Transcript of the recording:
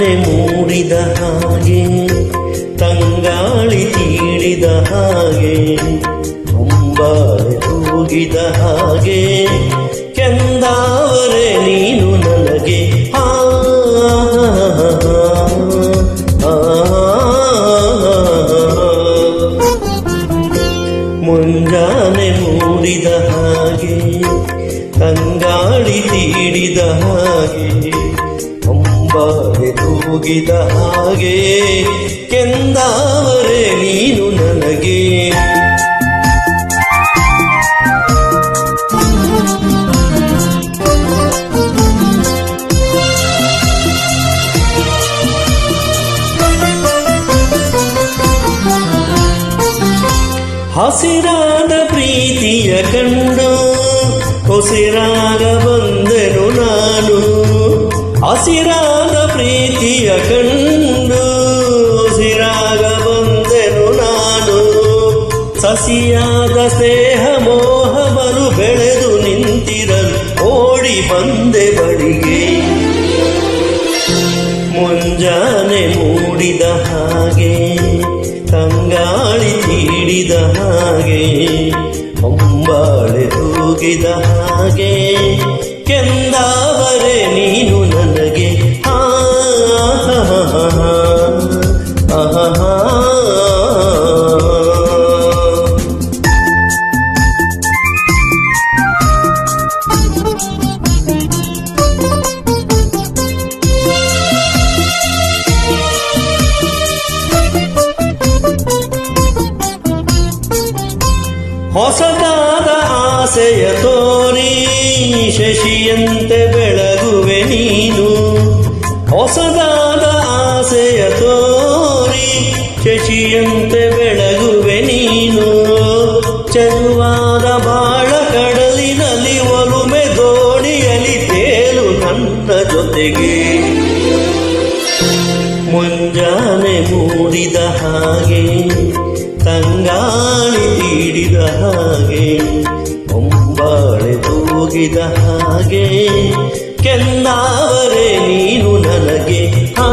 ಕರುಣೆ ಮೂಡಿದ ಹಾಗೆ ತಂಗಾಳಿ ತೀಡಿದ ಹಾಗೆ ಅಂಬಾರೆ ತೂಗಿದ ಹಾಗೆ ಕೆಂದಾವರೆ ನೀನು ನನಗೆ ಆ ಮುಂಜಾನೆ ಮೂಡಿದ ಹಾಗೆ ತಂಗಾಳಿ ತೀಡಿದ ಹಾಗೆ ಅಂಬಾರೆ ಹಸಿರಾದ ಪ್ರೀತಿಯ ಕಂಡು ಹೊಸಿರಾಗ ಬಂದರು ನಾನು. ಹಸಿರಾದ ಪ್ರೀತಿಯ ಕಂಡು ಉಸಿರಾಗ ಬಂದೆನು ನಾನು. ಸಸಿಯಾದ ಸ್ನೇಹ ಮೋಹವನು ಬೆಳೆದು ನಿಂತಿರಲು ಓಡಿ ಬಂದೆ ಬಳಿಗೆ ಮುಂಜಾನೆ ಮೂಡಿದ ಹಾಗೆ, ತಂಗಾಳಿ ತೀಡಿದ ಹಾಗೆ ಒಂಬಾಳೆ ತೂಗಿದ ಹಾಗೆ, ಕೆಂದಾವರೆ ನೀನು ನನಗೆ ಹೊಸದಾದ ಆಸೆಯ ತೋರಿ ಶಶಿಯಂತೆ ಬೆಳಗುವೆ ನೀನು ಚರುವಾದ ಬಾಳ ಕಡಲಿನಲ್ಲಿ ಒಲುಮೆ ದೋಣಿಯಲ್ಲಿ ತೇಲು ನನ್ನ ಜೊತೆಗೆ. ಮುಂಜಾನೆ ಮೂಡಿದ ಹಾಗೆ, ತಂಗಾಳಿ ನೀಡಿದ ಹಾಗೆ ಒಂಬಾಳೆ ತೂಗಿದ ಹಾಗೆ, ಕೆಂದಾವರೆ ನೀನು ನನಗೆ ಆ